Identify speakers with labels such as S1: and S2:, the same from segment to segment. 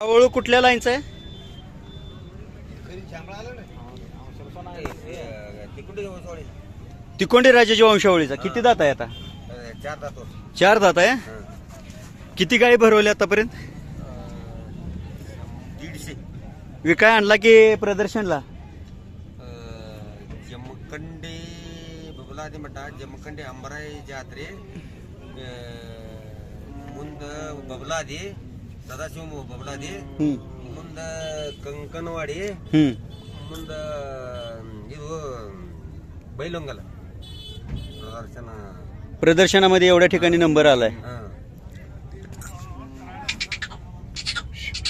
S1: हळूहळू कुठल्या लाईनचं आहे? तिकोंडी राजाची वंशावळीचा किती दात आहे आता?
S2: चार
S1: दात आहे? किती गायी भरवली आतापर्यंत?
S2: दीडशे
S1: विकाय आणला की प्रदर्शनला?
S2: जमखंडे बबलादी मठा जमखंडे अंबराई जात्रे मुंद बबलादी ಸದಾಶಿವ ಬಬಲಾದಿ
S1: ಹ್ಮ್
S2: ಮುಂದ ಕಂಕನವಾಡಿ
S1: ಹ್ಮ್
S2: ಮುಂದ ಇದು ಬೈಲೊಂಗಲ ಪ್ರದರ್ಶನ
S1: प्रदर्शनामध्ये एवढ्या ठिकाणी नंबर आलाय
S2: ಹಾ.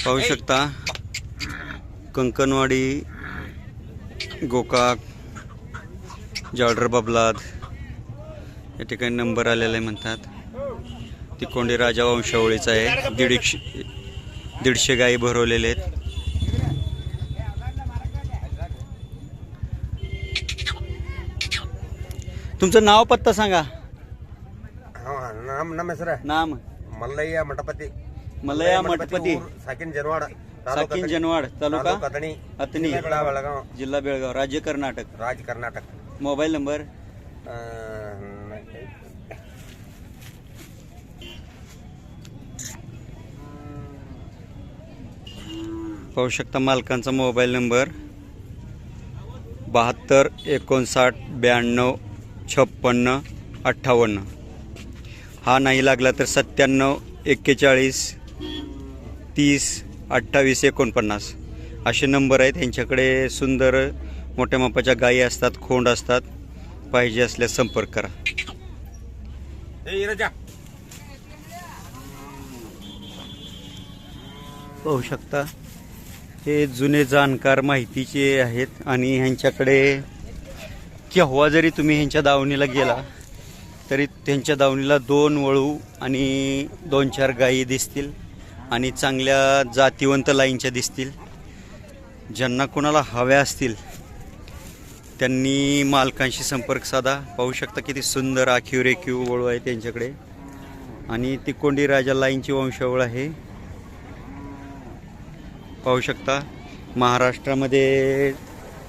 S1: पाहू शकता कंकणवाडी गोकाक जॉर्डर बबलाद या ठिकाणी नंबर आलेला आहे म्हणतात ती कोंडी राजा वंशावळीचा आहे. दीडशे दीडशे गायी भरवलेले आहेत. तुमचं नाव पत्ता सांगा.
S2: नाम नमेश
S1: नाम?
S2: मल्लय्या मठपती.
S1: मल्लया मठपती
S2: साकिन जनवाड
S1: साकिन जनवाड तालुका? अतनी
S2: अतनी बेळगाव.
S1: जिल्हा बेळगाव. राज्य कर्नाटक.
S2: राज्य कर्नाटक.
S1: Mobile number? पाहू शकता मालकांचा मोबाईल नंबर. बहात्तर एकोणसाठ ब्याण्णव छप्पन्न अठ्ठावन्न. हा नाही लागला तर सत्त्याण्णव एक्केचाळीस तीस अठ्ठावीस एकोणपन्नास. असे नंबर आहेत. यांच्याकडे सुंदर मोठ्या मापाच्या गायी असतात खोंड असतात. पाहिजे असल्यास संपर्क करा. पाहू शकता. हे जुने जाणकार माहितीचे आहेत आणि ह्यांच्याकडे केव्हा जरी तुम्ही ह्यांच्या दावणीला गेला तरी त्यांच्या दावणीला दोन वळू आणि दोन चार गायी दिसतील आणि चांगल्या जातीवंत लाईनच्या दिसतील. ज्यांना कोणाला हव्या असतील त्यांनी मालकांशी संपर्क साधा. पाहू शकता किती सुंदर आखीव रेखीव वळू आहे त्यांच्याकडे. आणि ती कोंडी राजा लाईनची वंशावळ आहे. पाहू शकता. महाराष्ट्रामध्ये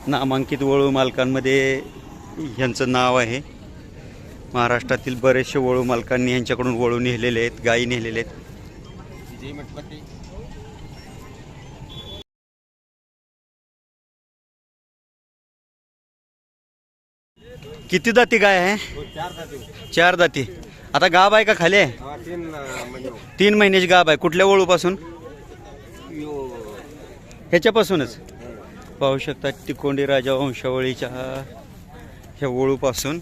S1: नामांकित वळू मालकांमध्ये ह्यांचं नाव आहे. महाराष्ट्रातील बरेचसे वळू मालकांनी ह्यांच्याकडून वळू नेलेले आहेत गायी नेलेले आहेत. किती दाती गाय आहे?
S2: हो, चार
S1: दाती. आता गाब आहे का खाली आहे?
S2: तीन
S1: महिन्याची गाब आहे. कुठल्या वळूपासून? ह्याच्यापासूनच. पाहू शकता तिकोंडी राजा वंशावळीच्या ह्या वळूपासून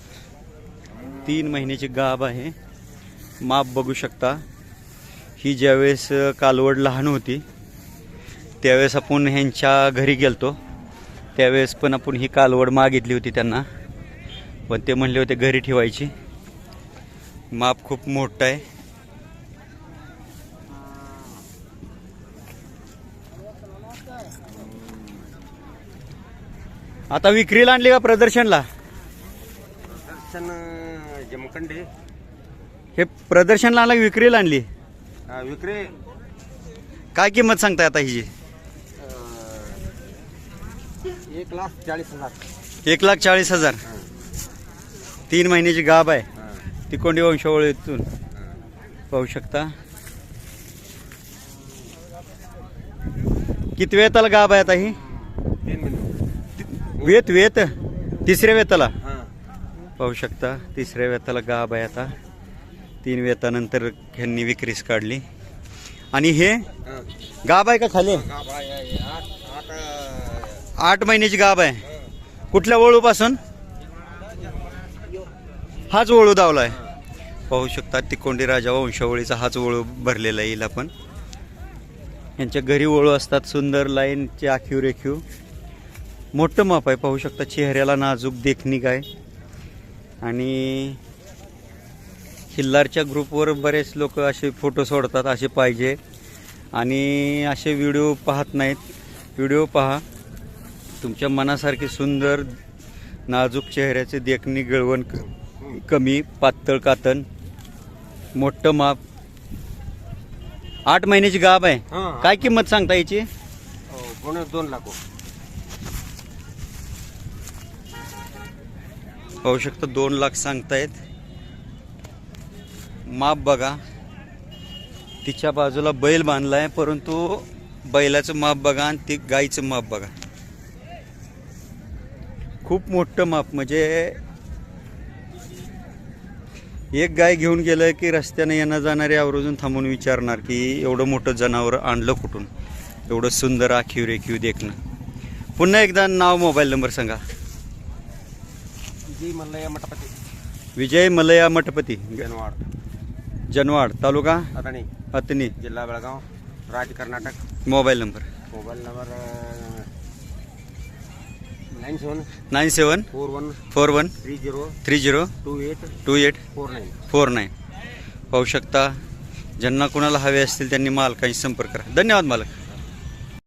S1: तीन महिन्याची गाब आहे. माप बघू शकता. ही ज्यावेळेस कालवड लहान होती त्यावेळेस आपण ह्यांच्या घरी गेलतो. त्यावेळेस पण आपण ही कालवड मागितली होती त्यांना. पण ते म्हणले होते घरी ठेवायची. माप खूप मोठं आहे. आता विक्रीला आणली का प्रदर्शनला?
S2: दर्शन जमखंडी.
S1: हे प्रदर्शनला आणला की विक्रीला आणली?
S2: विक्री.
S1: काय किंमत सांगताय आता हिची?
S2: अ, एक लाख चाळीस हजार.
S1: एक लाख चाळीस हजार. तीन महिन्याची गाब आहे.
S2: हा,
S1: तिकोंडी वंशावळीतून
S2: हा.
S1: पाहू शकता. किती वेताला गाब आहे आता ही? वेत वेत. तिसऱ्या वेताला. पाहू शकता तिसऱ्या वेताला गाब आहे आता. तीन वेतानंतर ह्यांनी विक्रीस काढली. आणि हे. गाब आहे का खाली?
S2: आठ
S1: महिन्याची गाब आहे. कुठल्या वळूपासून हाच वळू दावला आहे. पाहू शकता तिकोंडी राजा वंशावळीचा हाच वळू भरलेला येईल आपण यांच्या घरी वळू असतात सुंदर लाईनचे आखीव रेखीव. मोठं माप आहे. पाहू शकता चेहऱ्याला नाजूक देखणी काय आणि खिल्लारच्या ग्रुपवर बरेच लोक असे फोटो सोडतात असे पाहिजे. आणि असे व्हिडिओ पाहत नाहीत. व्हिडिओ पहा. तुमच्या मनासारखे सुंदर नाजूक चेहऱ्याचे देखणी गळवण कमी पातळ कातन मोठं माप. आठ महिन्याची गाब आहे.
S2: हा.
S1: काय किंमत सांगता याची?
S2: हो, दोन लाख
S1: पाहू शकता दोन लाख सांगतायत. माप बघा. तिच्या बाजूला बैल बांधलाय परंतु बैलाचं माप बघा आणि ती गाईचं माप बघा. खूप मोठं माप म्हणजे एक गाय घेऊन गेलं की रस्त्याने येणं जाणारे आवर्जून थांबून विचारणार की एवढं मोठं जनावर आणलं कुठून? एवढं सुंदर आखीव रेखीव देखणं. पुन्हा एकदा नाव मोबाईल नंबर सांगा.
S2: जी म्हणलं या मटापती
S1: विजय मलया मठपती.
S2: जनवाड.
S1: जनवाड तालुका?
S2: अदाणी
S1: अतनी
S2: जिल्हा बेळगाव राज्य Karnataka.
S1: Mobile number.
S2: Mobile number nine seven.
S1: Nine seven.
S2: Four one.
S1: Four one.
S2: Three zero.
S1: Three zero.
S2: Two eight.
S1: Two eight.
S2: Four nine.
S1: Four nine. पाहू शकता ज्यांना कुणाला हवे असतील त्यांनी मालकाशी संपर्क करा. धन्यवाद मालक.